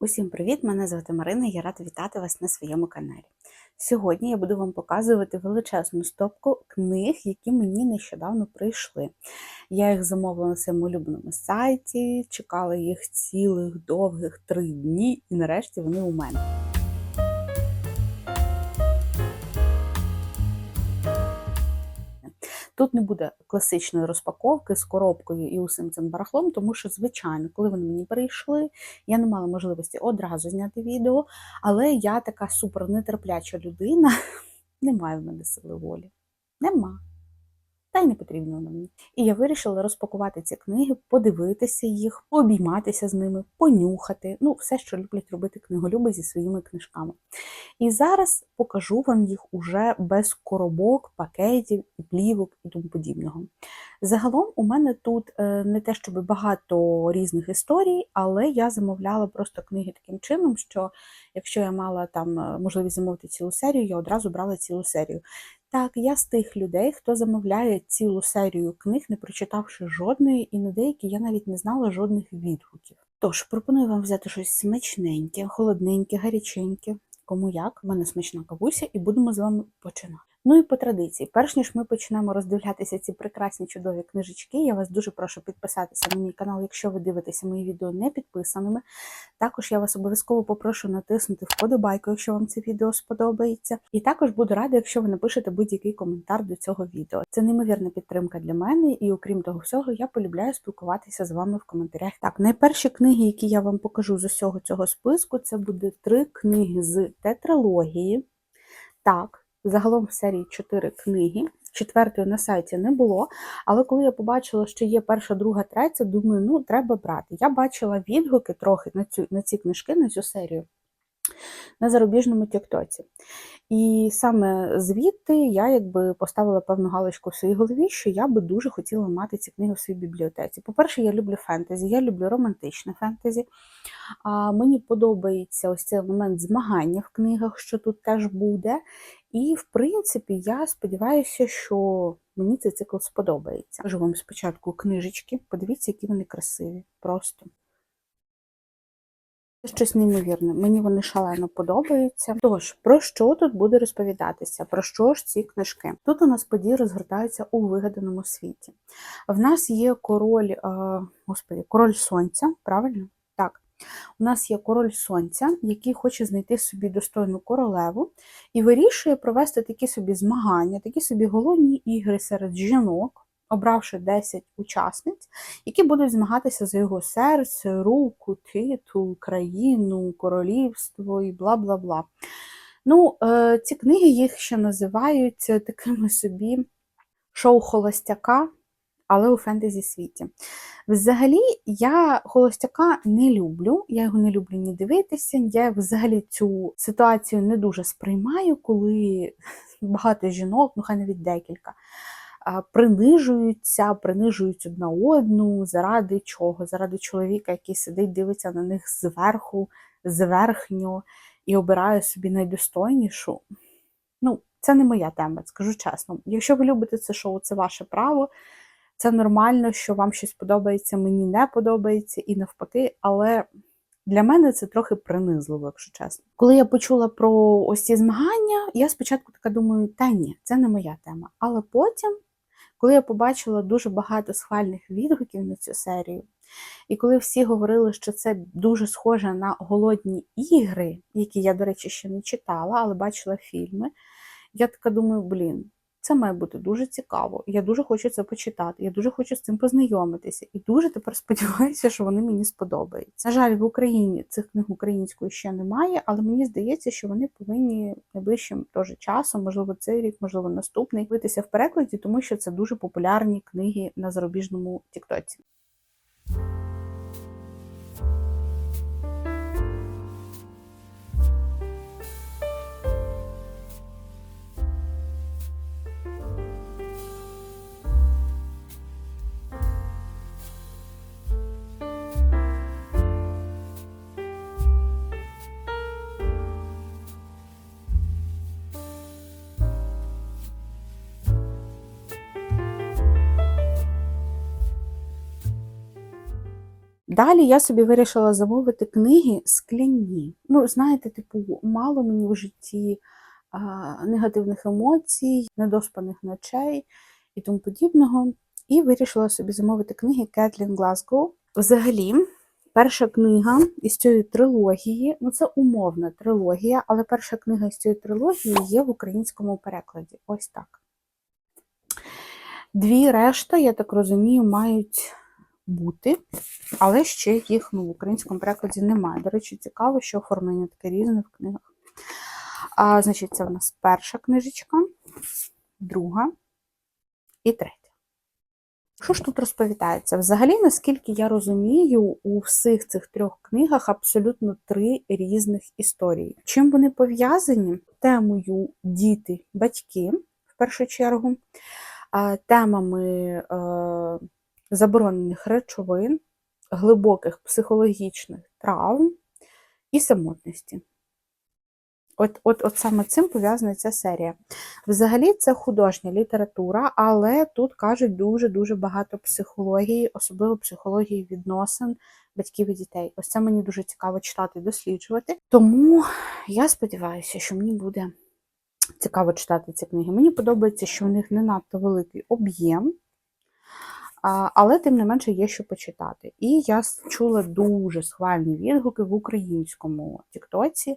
Усім привіт! Мене звати Марина, я рада вітати вас на своєму каналі. Сьогодні я буду вам показувати величезну стопку книг, які мені нещодавно прийшли. Я їх замовила на своєму улюбленому сайті, чекала їх цілих довгих три дні, і нарешті вони у мене. Тут не буде класичної розпаковки з коробкою і усім цим барахлом, тому що, звичайно, коли вони мені прийшли, я не мала можливості одразу зняти відео, але я така супер нетерпляча людина, немає в мене сили волі. Нема. Та й не потрібно мені. І я вирішила розпакувати ці книги, подивитися їх, обійматися з ними, понюхати. Ну, все, що люблять робити книголюби зі своїми книжками. І зараз покажу вам їх уже без коробок, пакетів, і плівок і тому подібного. Загалом, у мене тут е, не те, щоб багато різних історій, але я замовляла просто книги таким чином, що якщо я мала там е, можливість замовити цілу серію, я одразу брала цілу серію. Так, я з тих людей, хто замовляє цілу серію книг, не прочитавши жодної, і на деякі я навіть не знала жодних відгуків. Тож пропоную вам взяти щось смачненьке, холодненьке, гаряченьке. Кому як, в мене смачна кавуся, і будемо з вами починати. Ну і по традиції, перш ніж ми почнемо роздивлятися ці прекрасні чудові книжечки, я вас дуже прошу підписатися на мій канал, якщо ви дивитеся мої відео не підписаними. Також я вас обов'язково попрошу натиснути вподобайку, якщо вам це відео сподобається. І також буду рада, якщо ви напишете будь-який коментар до цього відео. Це неймовірна підтримка для мене, і окрім того всього, я полюбляю спілкуватися з вами в коментарях. Так, найперші книги, які я вам покажу з усього цього списку, це буде три книги з тетралогії. Так. Загалом в серії чотири книги. Четвертої на сайті не було. Але коли я побачила, що є перша, друга, третя, думаю, ну, треба брати. Я бачила відгуки трохи на цю, на ці книжки, на цю серію на зарубіжному Тіктоці. І саме звідти я якби поставила певну галочку в своїй голові, що я би дуже хотіла мати ці книги в своїй бібліотеці. По-перше, я люблю фентезі, я люблю романтичне фентезі. А Мені подобається ось цей елемент змагання в книгах, що тут теж буде. І, в принципі, я сподіваюся, що мені цей цикл сподобається. Кажу вам спочатку книжечки, подивіться, які вони красиві. Просто. Це щось неймовірне, мені вони шалено подобаються. Тож, про що тут буде розповідатися? Про що ж ці книжки? Тут у нас події розгортаються у вигаданому світі. В нас є король, е, господи, король сонця, правильно? Так. У нас є король сонця, який хоче знайти собі достойну королеву, і вирішує провести такі собі змагання, такі собі голодні ігри серед жінок обравши 10 учасниць, які будуть змагатися за його серце, руку, титул, країну, королівство і бла бла бла. Ну, е, ці книги їх ще називають такими собі шоу холостяка, але у фентезі світі. Взагалі, я холостяка не люблю, я його не люблю ні дивитися. Я взагалі цю ситуацію не дуже сприймаю, коли багато жінок, ну хай навіть декілька принижуються, принижують одна одну, заради чого? Заради чоловіка, який сидить, дивиться на них зверху, зверхньо і обирає собі найдостойнішу. Ну, це не моя тема, скажу чесно. Якщо ви любите це шоу, це ваше право. Це нормально, що вам щось подобається, мені не подобається, і навпаки, але для мене це трохи принизливо, якщо чесно. Коли я почула про ось ці змагання, я спочатку така думаю, та ні, це не моя тема. Але потім коли я побачила дуже багато схвальних відгуків на цю серію, і коли всі говорили, що це дуже схоже на голодні ігри, які я, до речі, ще не читала, але бачила фільми, я така думаю, блін, це має бути дуже цікаво. Я дуже хочу це почитати, я дуже хочу з цим познайомитися. І дуже тепер сподіваюся, що вони мені сподобаються. На жаль, в Україні цих книг українською ще немає, але мені здається, що вони повинні найближчим теж часом, можливо, цей рік, можливо, наступний, битися в перекладі, тому що це дуже популярні книги на зарубіжному Тіктоці. Далі я собі вирішила замовити книги скляні. Ну, знаєте, типу, мало мені в житті а, негативних емоцій, недоспаних ночей і тому подібного. І вирішила собі замовити книги Кетлін Глазго. Взагалі, перша книга із цієї трилогії, ну це умовна трилогія, але перша книга із цієї трилогії є в українському перекладі. Ось так. Дві решта, я так розумію, мають бути, але ще їх ну, в українському перекладі немає. До речі, цікаво, що оформлення таке різне в книгах. А, Значить, це в нас перша книжечка, друга і третя. Що ж тут розповідається? Взагалі, наскільки я розумію, у всіх цих трьох книгах абсолютно три різних історії. Чим вони пов'язані? Темою діти, батьки, в першу чергу, темами е, заборонених речовин, глибоких психологічних травм і самотності. От, от, от саме цим пов'язана ця серія. Взагалі, це художня література, але тут кажуть дуже-дуже багато психології, особливо психології відносин батьків і дітей. Ось це мені дуже цікаво читати і досліджувати. Тому я сподіваюся, що мені буде цікаво читати ці книги. Мені подобається, що в них не надто великий об'єм. Але, тим не менше, є що почитати. І я чула дуже схвальні відгуки в українському Тіктоці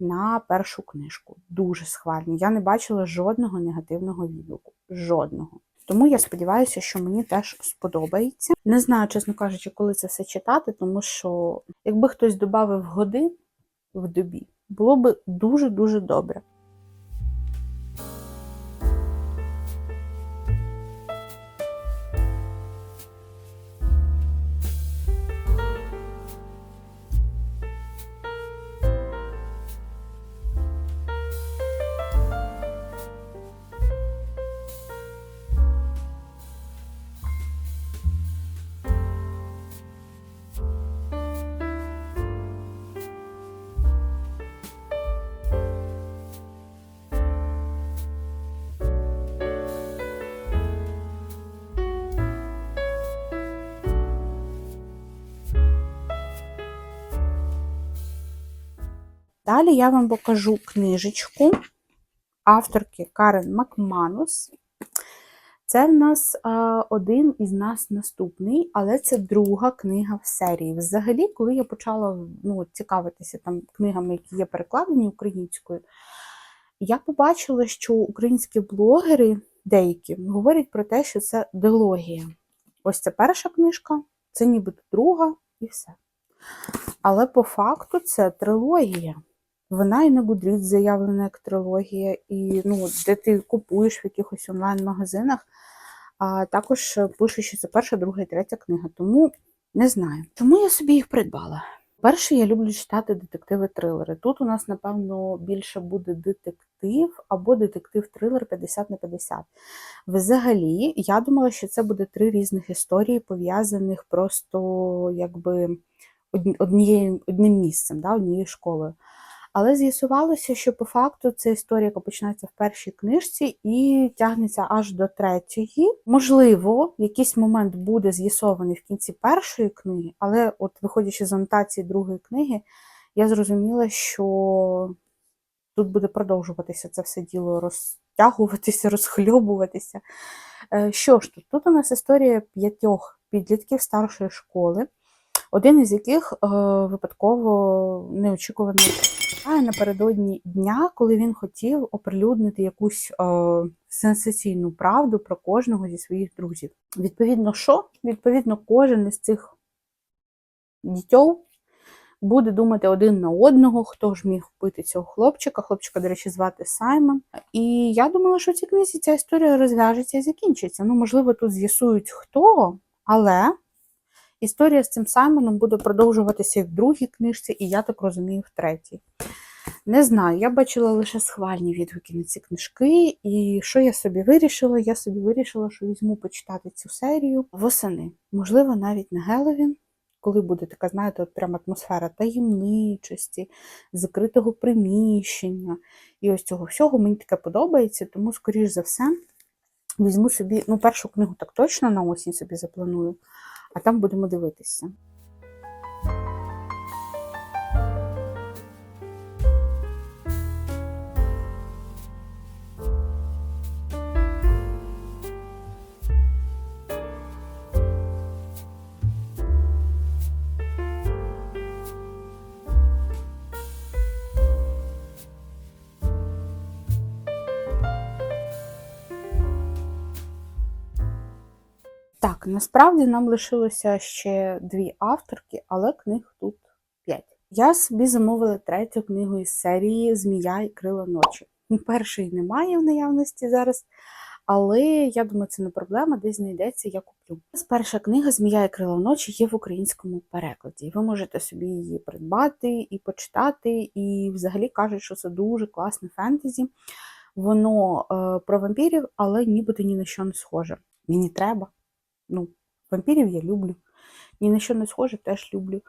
на першу книжку. Дуже схвальні. Я не бачила жодного негативного відгуку. Жодного. Тому я сподіваюся, що мені теж сподобається. Не знаю, чесно кажучи, коли це все читати, тому що якби хтось додав годин в добі, було б дуже-дуже добре. Далі я вам покажу книжечку авторки Карен Макманус. Це в нас а, один із нас наступний, але це друга книга в серії. Взагалі, коли я почала ну, цікавитися там книгами, які є перекладені українською, я побачила, що українські блогери деякі говорять про те, що це дилогія. Ось це перша книжка, це нібито друга і все. Але по факту це трилогія. Вона і на Goodreads заявлена як трилогія, і ну, де ти купуєш в якихось онлайн-магазинах, а також пише, що це перша, друга і третя книга. Тому не знаю. Чому я собі їх придбала? Перше, я люблю читати детективи-трилери. Тут у нас, напевно, більше буде детектив або детектив-трилер 50 на 50. Взагалі, я думала, що це буде три різних історії, пов'язаних просто якби однією, одним місцем, да, однією школою. Але з'ясувалося, що по факту це історія, яка починається в першій книжці і тягнеться аж до третьої. Можливо, якийсь момент буде з'ясований в кінці першої книги, але, от, виходячи з анотації другої книги, я зрозуміла, що тут буде продовжуватися це все діло розтягуватися, розхльобуватися. Е, що ж тут? Тут у нас історія п'ятьох підлітків старшої школи, один із яких е, випадково неочікувано напередодні дня, коли він хотів оприлюднити якусь е, сенсаційну правду про кожного зі своїх друзів. Відповідно, що? Відповідно, кожен із цих дітьов буде думати один на одного, хто ж міг вбити цього хлопчика. Хлопчика, до речі, звати Саймон. І я думала, що в цій книзі ця історія розв'яжеться і закінчиться. Ну, можливо, тут з'ясують хто, але. Історія з цим Саймоном буде продовжуватися в другій книжці, і я так розумію, в третій. Не знаю, я бачила лише схвальні відгуки на ці книжки, і що я собі вирішила? Я собі вирішила, що візьму почитати цю серію восени. Можливо, навіть на Геловін, коли буде така, знаєте, от прям атмосфера таємничості, закритого приміщення. І ось цього всього мені таке подобається, тому, скоріш за все, візьму собі, ну, першу книгу так точно на осінь собі запланую, а там будемо дивитися. Так, насправді нам лишилося ще дві авторки, але книг тут п'ять. Я собі замовила третю книгу із серії Змія і крила ночі. Першої немає в наявності зараз, але я думаю, це не проблема, десь знайдеться, я куплю. Перша книга Змія і крила ночі є в українському перекладі. Ви можете собі її придбати і почитати, і взагалі кажуть, що це дуже класне фентезі. Воно е, про вампірів, але нібито ні на що не схоже. Мені треба. Ну, вампірів я люблю. Ні на що не схоже, теж люблю.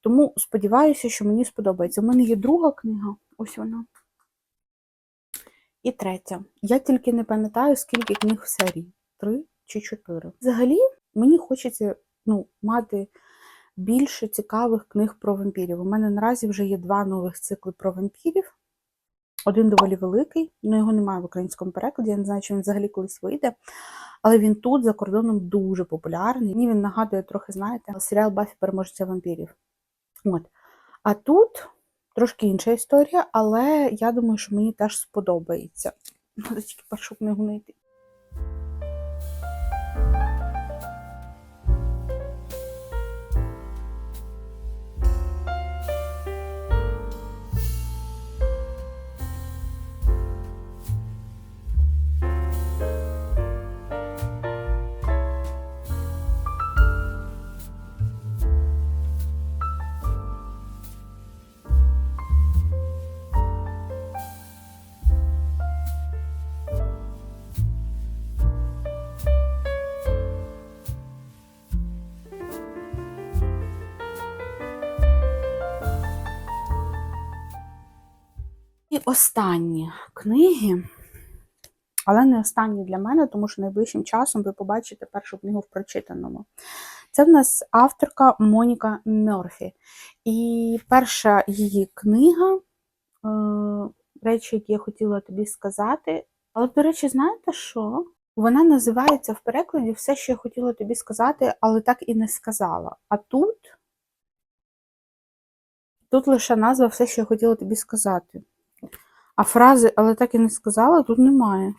Тому сподіваюся, що мені сподобається. У мене є друга книга, ось вона. І третя. Я тільки не пам'ятаю, скільки книг в серії: три чи чотири. Взагалі, мені хочеться ну, мати більше цікавих книг про вампірів. У мене наразі вже є два нових цикли про вампірів. Один доволі великий, але його немає в українському перекладі. Я не знаю, чи він взагалі колись вийде. Але він тут за кордоном дуже популярний. Мені він нагадує трохи, знаєте, серіал Баффі переможця вампірів. От. А тут трошки інша історія, але я думаю, що мені теж сподобається. Треба тільки першу книгу знайти. Останні книги, але не останні для мене, тому що найближчим часом ви побачите першу книгу в прочитаному. Це в нас авторка Моніка Мерфі. І перша її книга, е, речі, які я хотіла тобі сказати. Але, до речі, знаєте що? Вона називається в перекладі все, що я хотіла тобі сказати, але так і не сказала. А тут, тут лише назва все, що я хотіла тобі сказати. А фрази, але так і не сказала, тут немає.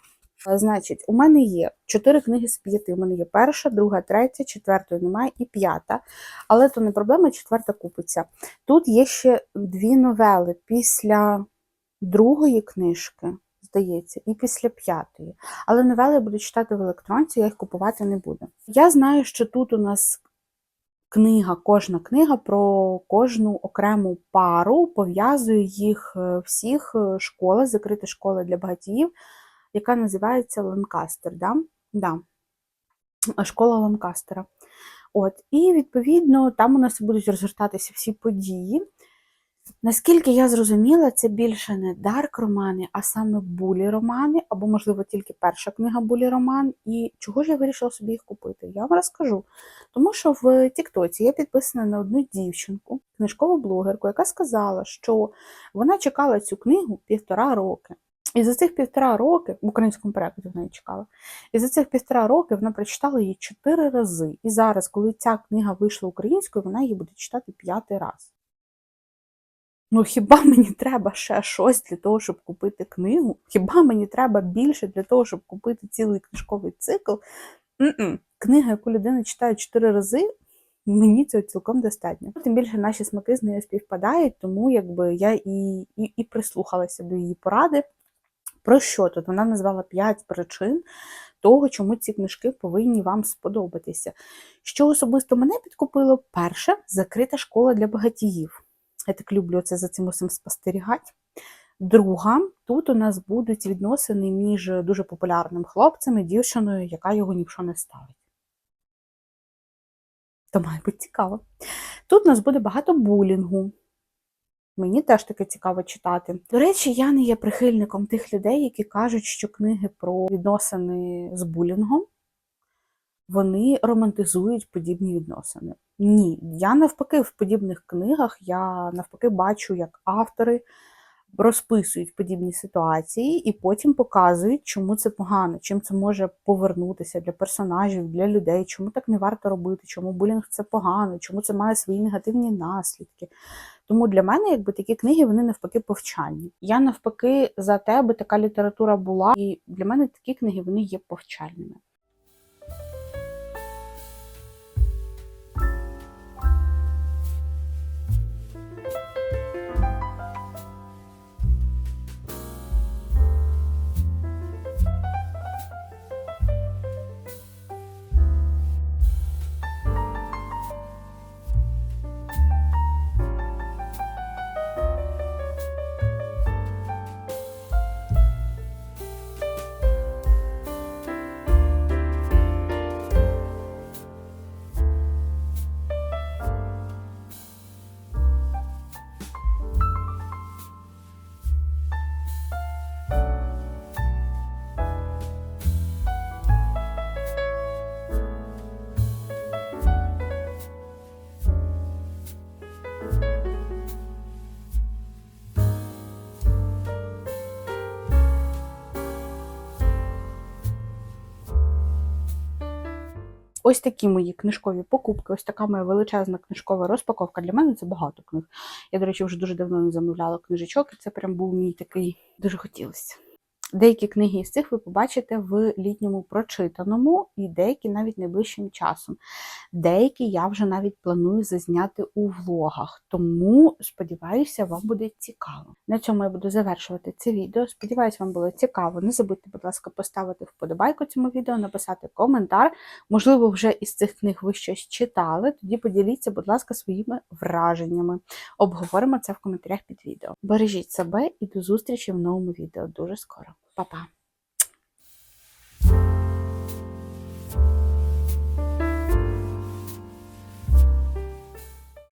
Е, Значить, у мене є чотири книги з п'яти. У мене є перша, друга, третя, четвертої немає і п'ята. Але то не проблема, четверта купиться. Тут є ще дві новели після другої книжки, здається, і після п'ятої. Але новели я буду читати в електронці, я їх купувати не буду. Я знаю, що тут у нас книга, кожна книга про кожну окрему пару, пов'язує їх е, всіх е, школа, закрита школа для багатіїв, яка називається Ланкастер. Да? Да. Школа Ланкастера. От, І, відповідно, там у нас будуть розгортатися всі події. Наскільки я зрозуміла, це більше не дарк-романи, а саме булі-романи, або, можливо, тільки перша книга булі-роман. І чого ж я вирішила собі їх купити? Я вам розкажу. Тому що в Тіктоці я підписана на одну дівчинку, книжкову блогерку, яка сказала, що вона чекала цю книгу півтора роки. І за цих півтора роки, в українському перекладі вона її чекала, і за цих півтора роки вона прочитала її чотири рази. І зараз, коли ця книга вийшла українською, вона її буде читати п'ятий раз. Ну, хіба мені треба ще щось для того, щоб купити книгу? Хіба мені треба більше для того, щоб купити цілий книжковий цикл? Н-н. Книга, яку людина читає чотири рази, мені цього цілком достатньо. Тим більше наші смаки з нею співпадають, тому якби я і, і, і прислухалася до її поради. Про що тут? Вона назвала 5 причин того, чому ці книжки повинні вам сподобатися. Що особисто мене підкупило, перше закрита школа для багатіїв. Я так люблю це за цим усім спостерігати. Друга, тут у нас будуть відносини між дуже популярним хлопцем і дівчиною, яка його ні в що не ставить. То має бути цікаво. Тут у нас буде багато булінгу. Мені теж таке цікаво читати. До речі, я не є прихильником тих людей, які кажуть, що книги про відносини з булінгом вони романтизують подібні відносини. Ні, я навпаки в подібних книгах я навпаки бачу, як автори розписують подібні ситуації і потім показують, чому це погано, чим це може повернутися для персонажів, для людей, чому так не варто робити, чому булінг це погано, чому це має свої негативні наслідки. Тому для мене, якби такі книги, вони навпаки повчальні. Я навпаки за те, аби така література була, і для мене такі книги вони є повчальними. Ось такі мої книжкові покупки, ось така моя величезна книжкова розпаковка. Для мене це багато книг. Я, до речі, вже дуже давно не замовляла книжечок, і це прям був мій такий дуже хотілося. Деякі книги з цих ви побачите в літньому прочитаному, і деякі навіть найближчим часом. Деякі я вже навіть планую зазняти у влогах, тому сподіваюся, вам буде цікаво. На цьому я буду завершувати це відео. Сподіваюся, вам було цікаво. Не забудьте, будь ласка, поставити вподобайку цьому відео, написати коментар. Можливо, вже із цих книг ви щось читали. Тоді поділіться, будь ласка, своїми враженнями. Обговоримо це в коментарях під відео. Бережіть себе і до зустрічі в новому відео дуже скоро. パパン。